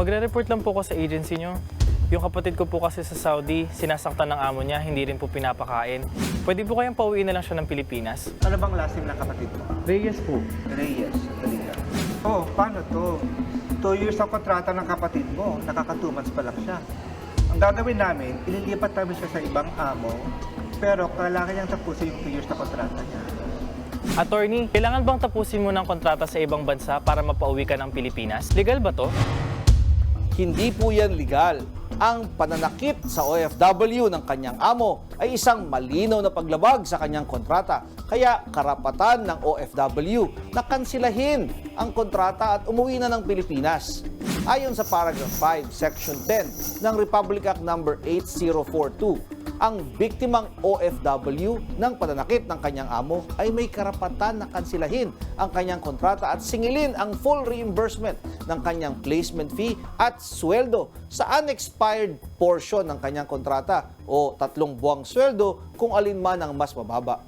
Magre-report lang po ko sa agency nyo. Yung kapatid ko po kasi sa Saudi, sinasaktan ng amo niya, hindi rin po pinapakain. Pwede po kayang pauwiin na lang siya ng Pilipinas? Ano bang last name ng kapatid mo? Reyes po. Reyes. Dali ka. Oh, paano to? Two years ang kontrata ng kapatid mo. Nakaka two months pa lang siya. Ang gagawin namin, ililipat namin siya sa ibang amo, pero kailangan niyang tapusin yung two years na kontrata niya. Attorney, kailangan bang tapusin mo ng kontrata sa ibang bansa para mapauwi ka ng Pilipinas? Legal ba to? Hindi po yan legal. Ang pananakit sa OFW ng kanyang amo ay isang malinaw na paglabag sa kanyang kontrata. Kaya karapatan ng OFW na kansilahin ang kontrata at umuwi na ng Pilipinas. Ayon sa paragraph 5, section 10 ng Republic Act number 8042, ang biktimang OFW ng pananakit ng kanyang amo ay may karapatan na kansilahin ang kanyang kontrata at singilin ang full reimbursement ng kanyang placement fee at sweldo sa unexpired portion ng kanyang kontrata o tatlong buwang sweldo kung alin man ang mas mababa.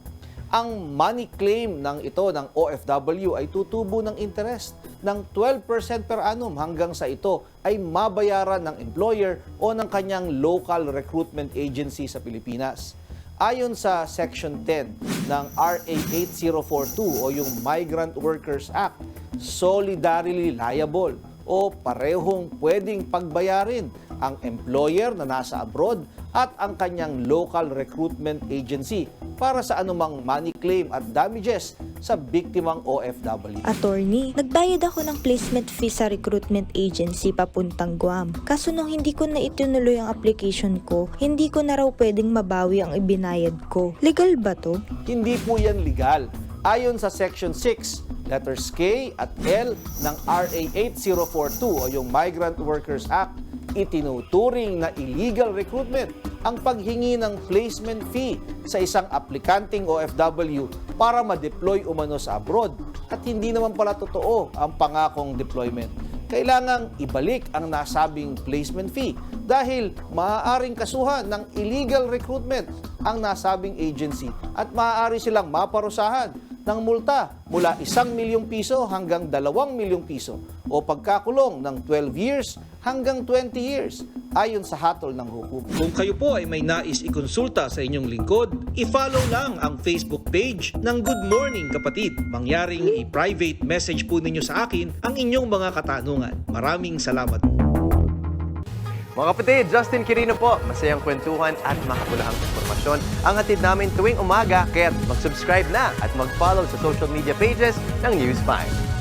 Ang money claim ng ito ng OFW ay tutubo ng interest ng 12% per annum hanggang sa ito ay mabayaran ng employer o ng kanyang local recruitment agency sa Pilipinas. Ayon sa Section 10 ng RA 8042 o yung Migrant Workers Act, solidarily liable o parehong pwedeng pagbayarin ang employer na nasa abroad at ang kanyang local recruitment agency para sa anumang money claim at damages sa biktimang OFW. Attorney, nagbayad ako ng placement fee sa recruitment agency papuntang Guam. Kaso nung hindi ko na itinuloy ang application ko, hindi ko na raw pwedeng mabawi ang ibinayad ko. Legal ba to? Hindi po yan legal. Ayon sa Section 6, letters K at L ng RA 8042 o yung Migrant Workers Act, itinuturing na illegal recruitment ang paghingi ng placement fee sa isang aplikanteng OFW para ma-deploy umano sa abroad at hindi naman pala totoo ang pangakong deployment. Kailangang ibalik ang nasabing placement fee dahil maaaring kasuhan ng illegal recruitment ang nasabing agency at maaari silang maparusahan ng multa mula 1 milyong piso hanggang 2 milyong piso o pagkakulong ng 12 years hanggang 20 years ayon sa hatol ng hukom. Kung kayo po ay may nais ikonsulta sa inyong lingkod, i-follow lang ang Facebook page ng Good Morning Kapatid. Mangyaring i-private message po ninyo sa akin ang inyong mga katanungan. Maraming salamat. Mga kapatid, Justin Quirino po. Masayang kwentuhan at makapulahang informasyon ang hatid namin tuwing umaga. Kaya mag-subscribe na at mag-follow sa social media pages ng News 5.